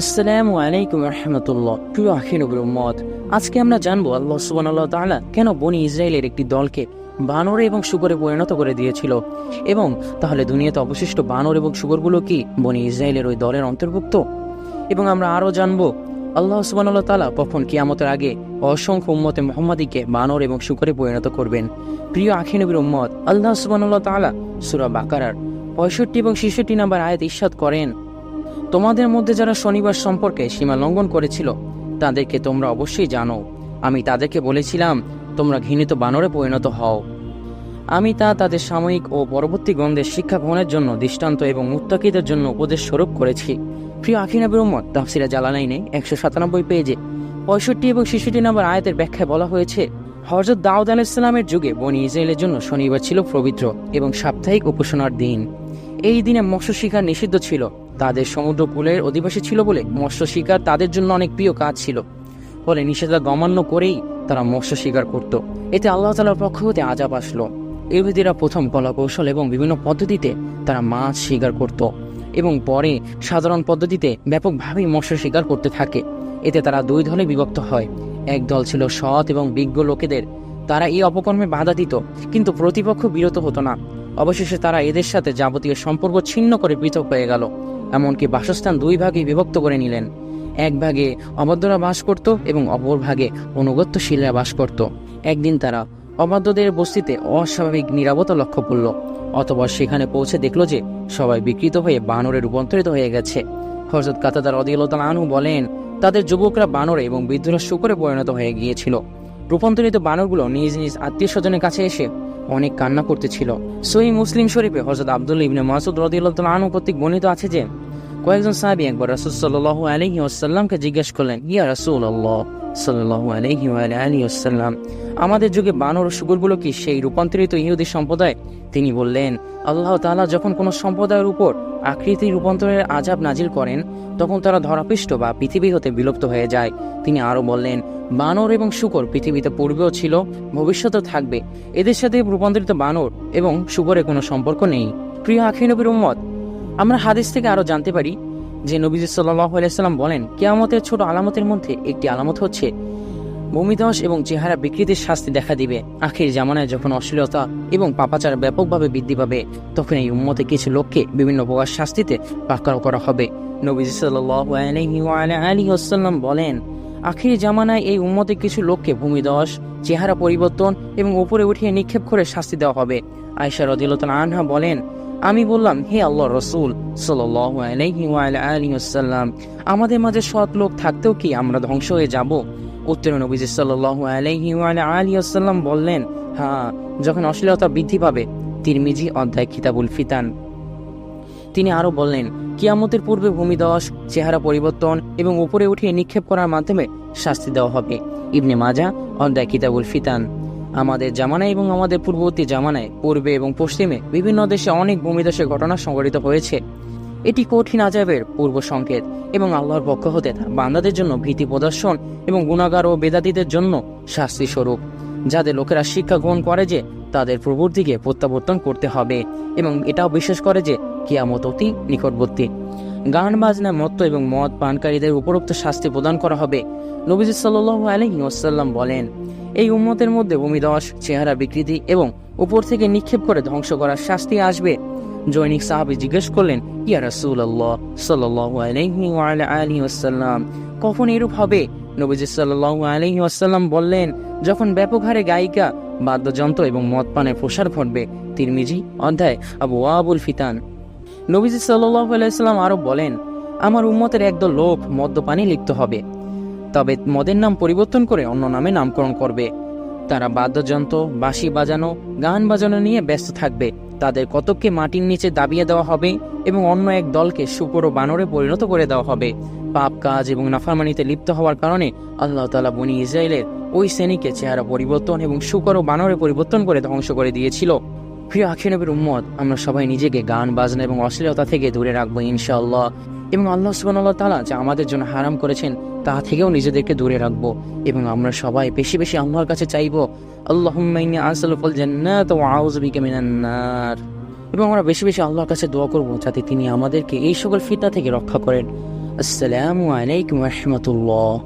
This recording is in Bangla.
আসসালামু আলাইকুম রহমতুল্লাহ। প্রিয় আখিনবুর মত আজকে আমরা জানব আল্লাহ সুবান তাআলা কেন বনি ইসরায়েলের একটি দলকে বানরে এবং শুকরে পরিণত করে দিয়েছিল? এবং তাহলে দুনিয়াতে অবশিষ্ট বানর এবং শুকরগুলো কি বনি ইসরায়েলের ওই দলের অন্তর্ভুক্ত? এবং আমরা আরও জানব, আল্লাহ সুবান তালা কখন কিয়ামতের আগে অসংখ্য উম্মতে মোহাম্মদীকে বানর এবং শুকরে পরিণত করবেন? প্রিয় আখিনবীর উম্মত, আল্লাহ সুবান আল্লাহ তালা সুরা বাকারার পঁয়ষট্টি এবং ছেষট্টি নাম্বার আয়াত ইস্বাদ করেন তোমাদের মধ্যে যারা শনিবার সম্পর্কে সীমা লঙ্ঘন করেছিল, তাদেরকে তোমরা অবশ্যই জানো। আমি তাদেরকে বলেছিলাম, তোমরা ঘৃণিত বানরে পরিণত হও। আমি তা তাদের সাময়িক ও পরবর্তী গ্রন্থের শিক্ষা গ্রহণের জন্য দৃষ্টান্ত এবং মুত্তাকিদের জন্য উপদেশ স্বরূপ করেছি। প্রিয় আখিনাবির উম্মত, তাফসিরা জালালাইনে একশো সাতানব্বই পেজে পঁয়ষট্টি এবং শিশুটি নম্বর আয়াতের ব্যাখ্যায় বলা হয়েছে হজরত দাউদ আলাইসালামের যুগে বনি ইসরায়েলের জন্য শনিবার ছিল পবিত্র এবং সাপ্তাহিক উপাসনার দিন। এই দিনে মৎস্য শিকার নিষিদ্ধ ছিল। তাদের সমুদ্রকূলের অধিবাসী ছিল বলে মৎস্য শিকার তাদের জন্য অনেক প্রিয় কাজ ছিল। ফলে নিষেধাজ্ঞা অমান্য করেই তারা মৎস্য শিকার করত। এতে আল্লাহ তালার পক্ষ হতে আজাব আসলো। ইহুদিরা প্রথম কলাকৌশল এবং বিভিন্ন পদ্ধতিতে তারা মাছ শিকার করত এবং পরে সাধারণ পদ্ধতিতে ব্যাপকভাবেই মৎস্য শিকার করতে থাকে। এতে তারা দুই দলে বিভক্ত হয়। এক দল ছিল সৎ এবং বিজ্ঞ লোকেদের। তারা এই অপকর্মে বাধা দিত, কিন্তু প্রতিপক্ষ বিরত হতো না। অবশেষে তারা এদের সাথে যাবতীয় সম্পর্ক ছিন্ন করে পৃথক হয়ে গেল। এমনকি বাসস্থান দুই ভাগে বিভক্ত করে নিলেন। এক ভাগে অবাধ্যরা বাস করত এবং অপর ভাগে অনুগত্যশীলরা বাস করত। একদিন তারা অবাধ্যদের বস্তিতে অস্বাভাবিক নিরাপত্তা লক্ষ্য করল, অতপর সেখানে পৌঁছে দেখল যে সবাই বিকৃত হয়ে বানরে রূপান্তরিত হয়ে গেছে। হজরত কাতাদার অদিলতাল আনু বলেন, তাদের যুবকরা বানরে এবং বৃদ্ধরা শুকরে পরিণত হয়ে গিয়েছিল। রূপান্তরিত বানরগুলো নিজ নিজ আত্মীয় স্বজনের কাছে এসে অনেক কান্না করতেছিল। সই মুসলিম শরীফে হজরত আব্দুল ইবনে মাসুদ রদিউল্লাহ আনু কর্তৃক বর্ণিত আছে যে, কয়েকজন সাহাবি একবার রাসুল সাল্লাহ আলহি আসাল্লামকে জিজ্ঞেস করলেন, ইয়া রাসুল আল্লাহ সাল্লাহ আমাদের যুগে বানর শুকুরগুলো কি সেই রূপান্তরিত ইহুদি সম্প্রদায়? তিনি বললেন, আল্লাহ তাআলা যখন কোনো সম্প্রদায়ের উপর আকৃতি রূপান্তরের আজাব নাজিল করেন, তখন তারা ধরাপৃষ্ট বা পৃথিবী হতে বিলুপ্ত হয়ে যায়। তিনি আরও বললেন, বানর এবং শুকর পৃথিবীতে পূর্বেও ছিল, ভবিষ্যতেও থাকবে। এদের সাথে রূপান্তরিত বানর এবং শুকরের কোনো সম্পর্ক নেই। প্রিয় আখি নবীর উম্মত, আমরা হাদিস থেকে আরও জানতে পারি যে নবীজ সাল্লাহ বলেন, কেয়ামতের ছোট আলামতের মধ্যে একটি আলামত হচ্ছে ভূমিধস এবং চেহারা বিকৃতির শাস্তি দেখা দিবে। আখির জামানায় যখন অশ্লীলতা এবং পাপাচার ব্যাপকভাবে বৃদ্ধি পাবে, তখন এই উম্মতে কিছু লোককে বিভিন্ন প্রকার শাস্তিতে পাকড়াও করা হবে। নবীজ আসাল্লাম বলেন, আখির জামানায় এই উম্মতে কিছু লোককে ভূমিধস চেহারা পরিবর্তন এবং উপরে উঠিয়ে নিক্ষেপ করে শাস্তি দেওয়া হবে। আয়সা রদিলতন আনহা বলেন আমি বললাম, হে আল্লাহ রসুল সাল্লাম আমাদের মাঝে সৎ লোক থাকতেও কি আমরা ধ্বংস হয়ে যাব? উত্তরে নবীজি আসাল্লাম বললেন হ্যাঁ যখন অশ্লীলতা বৃদ্ধি পাবে, তিরমিজি অধ্যায় খিতাবুল ফিতান। তিনি আরও বললেন, কিয়ামতের পূর্বে ভূমিদশ চেহারা পরিবর্তন এবং উপরে উঠিয়ে নিক্ষেপ করার মাধ্যমে শাস্তি দেওয়া হবে। ইবনে মাজা অধ্যায় কিতাবুল ফিতান। আমাদের জামানায় এবং আমাদের পূর্ববর্তী জামানায়, পূর্বে এবং পশ্চিমে বিভিন্ন দেশে অনেক ভূমিদশের ঘটনা সংঘটিত হয়েছে। এটি কঠিন আজাবের পূর্ব সংকেত এবং আল্লাহর পক্ষ হতে বান্দাদের জন্য ভীতি প্রদর্শন এবং গুণাগার ও বেদাতিদের জন্য শাস্তি স্বরূপ, যাদের লোকেরা শিক্ষা গ্রহণ করে যে তাদের প্রভুর দিকে প্রত্যাবর্তন করতে হবে এবং এটাও বিশ্বাস করে যে কিয়ামত অতি নিকটবর্তী। গান, বাজনা, মত্ত এবং মদ পানকারীদের উপরোক্ত শাস্তি প্রদান করা হবে। নবীজ সাল্লু আলহি ওসাল্লাম বলেন এই উম্মতের মধ্যে ভূমিদশ চেহারা বিকৃতি এবং উপর থেকে নিক্ষেপ করে ধ্বংস করার শাস্তি আসবে। জৈনিক সাহাবি জিজ্ঞেস করলেন, ইয়া রাসুল আল্লাহ সাল্লাহু আলহি আলহি ওসাল্লাম কখন এরূপ হবে? নবীজি সাল্লাহু আলহি ওসাল্লাম বললেন, যখন ব্যাপক হারে গায়িকা, বাদ্যযন্ত্র এবং মদ পানের প্রসার ঘটবে। তিরমিজি, অধ্যায়, আবু আবুল ফিতান। নবীজি সাল্লাহ আলাইসাল্লাম আরও বলেন, আমার উম্মতের একদল লোক মদ্যপানে লিপ্ত হবে। তবে মদের নাম পরিবর্তন করে অন্য নামে নামকরণ করবে। তারা বাদ্যযন্ত্র, বাঁশি বাজানো, গান বাজানো নিয়ে ব্যস্ত থাকবে। তাদের কতককে মাটির নিচে দাবিয়ে দেওয়া হবে এবং অন্য এক দলকে শুকর ও বানরে পরিণত করে দেওয়া হবে। পাপ কাজ এবং নাফারমানিতে লিপ্ত হওয়ার কারণে আল্লাহ তালা বনি ইসরায়েলের ওই শ্রেণীকে চেহারা পরিবর্তন এবং শুকর ও বানরে পরিবর্তন করে ধ্বংস করে দিয়েছিল। প্রিয় আখিনবের উম্মত, আমরা সবাই নিজেকে গান বাজনা এবং অশ্লীলতা থেকে দূরে রাখব ইনশাআল্লাহ। এবং আল্লাহ সুবান আল্লাহ তালা যা আমাদের জন্য হারাম করেছেন, তা থেকেও নিজেদেরকে দূরে রাখব এবং আমরা সবাই বেশি বেশি আল্লাহর কাছে চাইব। আল্লাহ এবং আমরা বেশি বেশি আল্লাহর কাছে দোয়া করব যাতে তিনি আমাদেরকে এই সকল ফিতা থেকে রক্ষা করেন। আসসালামু আলাইকুম রহমতুল্লাহ।